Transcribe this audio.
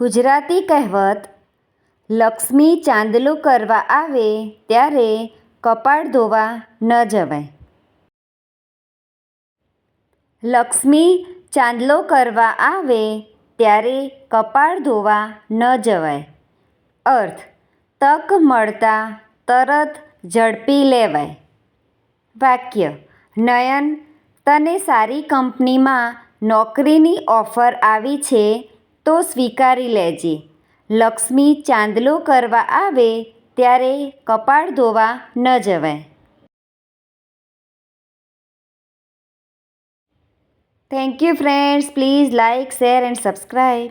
ગુજરાતી કહેવત, લક્ષ્મી ચાંદલો કરવા આવે ત્યારે કપાળ ધોવા ન જવાય. લક્ષ્મી ચાંદલો કરવા આવે ત્યારે કપાળ ધોવા ન જવાય. અર્થ, તક મળતા તરત ઝડપી લેવાય. વાક્ય, નયન, તને સારી કંપનીમાં નોકરીની ઓફર આવી છે તો સ્વીકારી લેજે. લક્ષ્મી ચાંદલો કરવા આવે ત્યારે કપાળ ધોવા ન જવાય. Thank you friends please like share and subscribe